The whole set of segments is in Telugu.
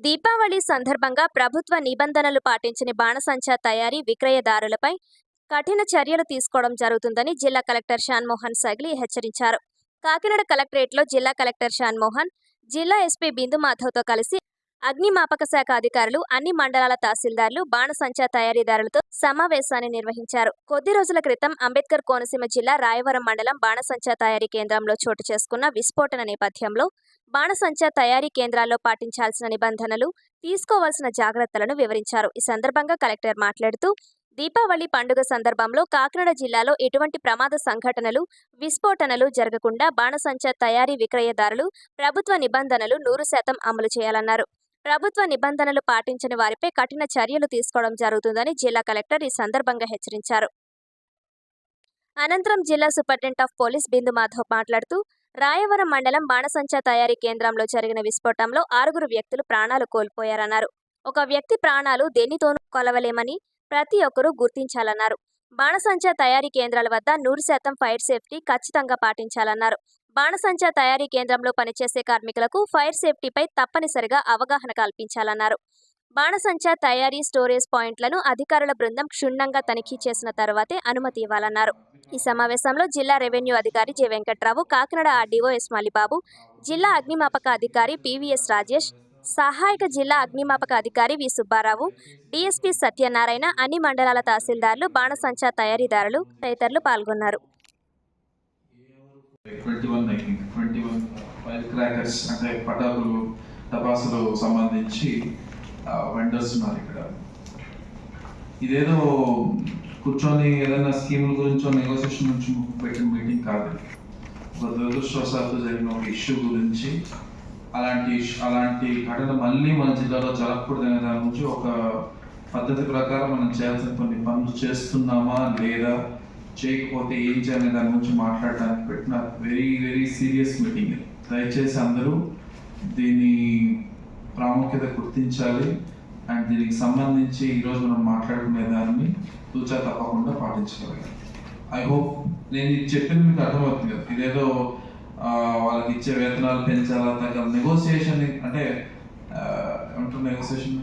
దీపావళి సందర్భంగా ప్రభుత్వ నిబంధనలు పాటించని బాణసంచా తయారీ విక్రయదారులపై కఠిన చర్యలు తీసుకోవడం జరుగుతుందని జిల్లా కలెక్టర్ షాన్మోహన్ సగిలి హెచ్చరించారు. కాకినాడ కలెక్టరేట్లో జిల్లా కలెక్టర్ షాన్మోహన్ జిల్లా ఎస్పీ బిందు మాధవ్తో కలిసి అగ్నిమాపక శాఖ అధికారులు అన్ని మండలాల తహసీల్దార్లు బాణసంచా తయారీదారులతో సమావేశాన్ని నిర్వహించారు. కొద్ది రోజుల క్రితం అంబేద్కర్ కోనసీమ జిల్లా రాయవరం మండలం బాణసంచా తయారీ కేంద్రంలో చోటు చేసుకున్న విస్ఫోటన నేపథ్యంలో బాణసంచా తయారీ కేంద్రాల్లో పాటించాల్సిన నిబంధనలు తీసుకోవాల్సిన జాగ్రత్తలను వివరించారు. ఈ సందర్భంగా కలెక్టర్ మాట్లాడుతూ దీపావళి పండుగ సందర్భంలో కాకినాడ జిల్లాలో ఎటువంటి ప్రమాద సంఘటనలు విస్ఫోటనలు జరగకుండా బాణసంచా తయారీ విక్రయదారులు ప్రభుత్వ నిబంధనలు నూరు శాతం అమలు చేయాలన్నారు. ప్రభుత్వ నిబంధనలు పాటించని వారిపై కఠిన చర్యలు తీసుకోవడం జరుగుతుందని జిల్లా కలెక్టర్ ఈ సందర్భంగా హెచ్చరించారు. అనంతరం జిల్లా superintendent of police Bindu Madhav మాట్లాడుతూ రాయవరం మండలం బాణసంచా తయారీ కేంద్రంలో జరిగిన విస్ఫోటంలో ఆరుగురు వ్యక్తులు ప్రాణాలు కోల్పోయారన్నారు. ఒక వ్యక్తి ప్రాణాలు దేనితోనూ కొలవలేమని ప్రతి ఒక్కరూ గుర్తించాలన్నారు. బాణసంచా తయారీ కేంద్రాల వద్ద నూరు శాతం ఫైర్ సేఫ్టీ ఖచ్చితంగా పాటించాలన్నారు. బాణసంచా తయారీ కేంద్రంలో పనిచేసే కార్మికులకు ఫైర్ సేఫ్టీపై తప్పనిసరిగా అవగాహన కల్పించాలన్నారు. బాణసంచా తయారీ స్టోరేజ్ పాయింట్లను అధికారుల బృందం క్షుణ్ణంగా తనిఖీ చేసిన తర్వాతే అనుమతి ఇవ్వాలన్నారు. ఈ సమావేశంలో జిల్లా రెవెన్యూ అధికారి J Venkatrao Kakinada RDO S Malibabu జిల్లా అగ్నిమాపక అధికారి పివిఎస్ రాజేష్ సహాయక జిల్లా అగ్నిమాపక అధికారి వి సుబ్బారావు డిఎస్పీ సత్యనారాయణ అన్ని మండలాల తహసీల్దార్లు బాణసంచా తయారీదారులు తదితరులు పాల్గొన్నారు. Twenty one I think twenty one while crackers అంటే పటాకులు టపాసులు సంబంధించి వెండర్స్ ఉన్నారు ఇక్కడ. ఇదేదో కూర్చొని ఏదైనా స్కీముల గురించో నెగోసియేషన్ నుంచి పెట్టిన మీటింగ్ కాదు ఒక దురదృష్టవశాత్తు జరిగిన ఒక ఇష్యూ గురించి అలాంటి అలాంటి ఘటన మళ్ళీ మన జిల్లాలో జరగకూడదనే దాని గురించి ఒక పద్ధతి ప్రకారం మనం చేయాల్సిన కొన్ని పనులు చేస్తున్నామా లేదా చేయకపోతే ఏం చేయాలనే దాని గురించి మాట్లాడడానికి పెట్టిన వెరీ వెరీ సీరియస్ మీటింగ్. దయచేసి అందరూ దీని ప్రాముఖ్యత గుర్తించాలి. అండ్ దీనికి సంబంధించి ఈరోజు మనం మాట్లాడుకునే దాన్ని తూచా తప్పకుండా పాటించగలగాలి. ఐ హోప్ నేను ఇది చెప్పింది మీకు అర్థమవుతుంది కదా. ఇదేదో వాళ్ళకి ఇచ్చే వేతనాలు పెంచాలా తగ్గ నెగోసియేషన్ అంటే ఏమంటారు నెగోసియేషన్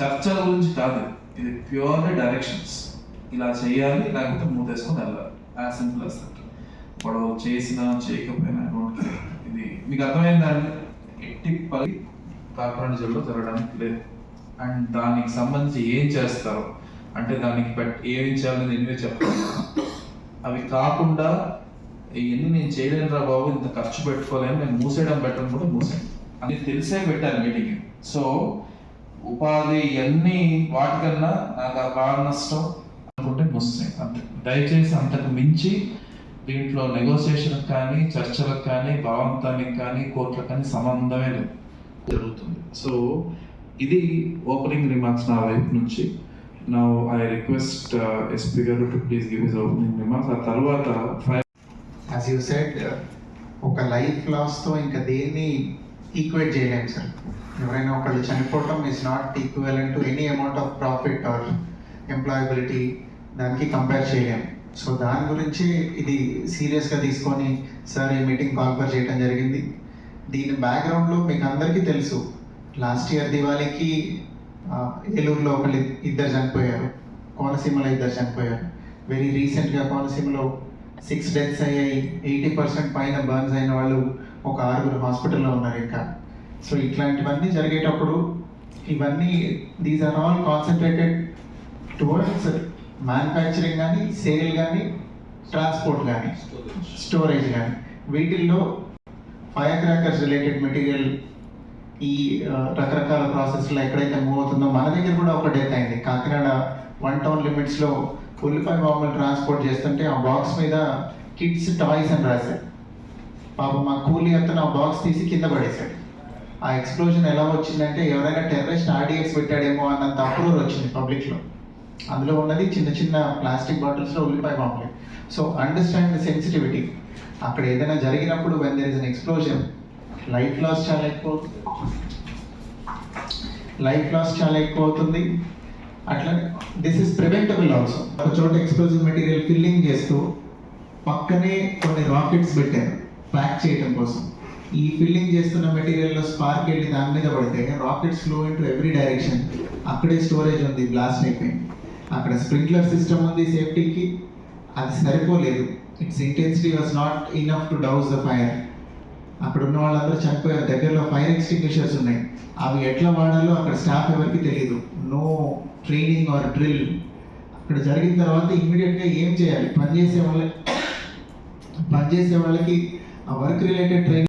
చర్చల గురించి కాదు. ఇది ప్యూర్లీ డైరెక్షన్స్ ఇలా చేయాలి లేకపోతే మూతేసుకొని వెళ్ళాలి. యాజ్ సింపుల్ అస్ దట్ గొడవ చేసినా చేయకపోయినా డోంట్ ఇది మీకు అర్థమైందండి ఎట్టి పని కార్పొరేట్ జిల్లాలో జరగడానికి లేదు. అండ్ దానికి సంబంధించి ఏం చేస్తారో? అంటే దానికి పెట్ ఏం చేయాలని నేనే చెప్తాను అవి కాకుండా ఇవన్నీ నేను చేయలేను రా బాబు ఇంత ఖర్చు పెట్టుకోలేను నేను మూసేయడం బెటర్ కూడా మూసాను అని తెలిసే పెట్టాను మీటింగ్. సో ఉపాధి ఇవన్నీ వాటికన్నా నాకు ఆ ప్రాణ నష్టం. అనుకుంటే మూసేసాయి అంతే. దయచేసి అంతకు మించి దీంట్లో నెగోసియేషన్ కానీ చర్చలకు కానీ బలవంతానికి కానీ కోర్టులకు కానీ సంబంధమే లేదు. జరుగుతుంది. సో ఇది ఓపెనింగ్ రిమార్క్స్ నా వైపు నుంచి. నా ఐ రిక్వెస్ట్ ఎస్పీ గారు to please give his opening remarks ఆ తర్వాత యాజ్ యూ సెడ్ ఒక లైఫ్ లాస్తో ఇంకా దేన్ని ఈక్వేట్ చేయలేము సార్ ఎవరైనా ఒకళ్ళు చనిపోవటం is not equal to any amount of profit or employability దానికి కంపేర్ చేయలేము సో దాని గురించి ఇది సీరియస్గా తీసుకొని సార్ ఈ మీటింగ్ కాల్ఫర్ చేయడం జరిగింది. దీని బ్యాక్గ్రౌండ్లో మీకు అందరికీ తెలుసు లాస్ట్ ఇయర్ దివాళీకి ఏలూరులో ఒకళ్ళు ఇద్దరు చనిపోయారు. కోనసీమలో ఇద్దరు చనిపోయారు. వెరీ రీసెంట్గా కోనసీమలో సిక్స్ డెత్స్ అయ్యాయి. ఎయిటీ పర్సెంట్ పైన బర్న్స్ అయిన వాళ్ళు ఒక ఆరుగురు హాస్పిటల్లో ఉన్నారు ఇంకా. సో ఇట్లాంటివన్నీ జరిగేటప్పుడు ఇవన్నీ these are all concentrated towards manufacturing కానీ సేల్ కానీ ట్రాన్స్పోర్ట్ కానీ స్టోరేజ్ కానీ వీటిల్లో ఫైర్ క్రాకర్స్ రిలేటెడ్ మెటీరియల్ ఈ రకరకాల ప్రాసెస్లో ఎక్కడైతే మూవ్ అవుతుందో మన దగ్గర కూడా ఒక డెత్ అయింది. కాకినాడ వన్ టౌన్ లిమిట్స్లో ఉల్లిపాయ బాంబులు ట్రాన్స్పోర్ట్ చేస్తుంటే ఆ బాక్స్ మీద కిడ్స్ టాయ్స్ అని రాశాడు పాపం మా కూలీ అతను ఆ బాక్స్ తీసి కింద పడేశాడు. ఆ ఎక్స్ప్లోజన్ ఎలా వచ్చిందంటే ఎవరైనా టెర్రరిస్ట్ ఆర్డీఎక్స్ పెట్టాడేమో అన్నంత అప్రూవల్ వచ్చింది పబ్లిక్లో అందులో ఉన్నది చిన్న చిన్న ప్లాస్టిక్ బాటిల్స్లో ఉల్లిపాయ బాంబులు సో అండర్స్టాండ్ ద సెన్సిటివిటీ అక్కడ ఏదైనా జరిగినప్పుడు when there is an explosion life loss చాలా ఎక్కువ అవుతుంది. లైఫ్ లాస్ చాలా ఎక్కువ అవుతుంది. అట్లా దిస్ ఇస్ ప్రివెంటబుల్ ఆల్సో ఒక చోట ఎక్స్ప్లోజివ్ మెటీరియల్ ఫిల్లింగ్ చేస్తూ పక్కనే కొన్ని రాకెట్స్ పెట్టారు ప్యాక్ చేయడం కోసం. ఈ ఫిల్లింగ్ చేస్తున్న మెటీరియల్లో స్పార్క్ వెళ్ళి దాని మీద పడితే rockets flow into every direction అక్కడే స్టోరేజ్ ఉంది బ్లాస్ట్ అయిపోయింది. అక్కడ స్ప్రింక్లర్ సిస్టమ్ ఉంది సేఫ్టీకి అది సరిపోలేదు. It's intensity was not enough to douse the fire అక్కడ ఉన్న వాళ్ళందరూ చనిపోయారు. దగ్గరలో ఫైర్ ఎక్స్టింగ్విషర్స్ ఉన్నాయి. అవి ఎట్లా వాడాలో అక్కడ స్టాఫ్ ఎవరికి తెలియదు నో ట్రైనింగ్ ఆర్ డ్రిల్ అక్కడ జరిగిన తర్వాత ఇమ్మీడియట్గా ఏం చేయాలి? పనిచేసే వాళ్ళకి పనిచేసే వాళ్ళకి ఆ వర్క్ రిలేటెడ్ ట్రైనింగ్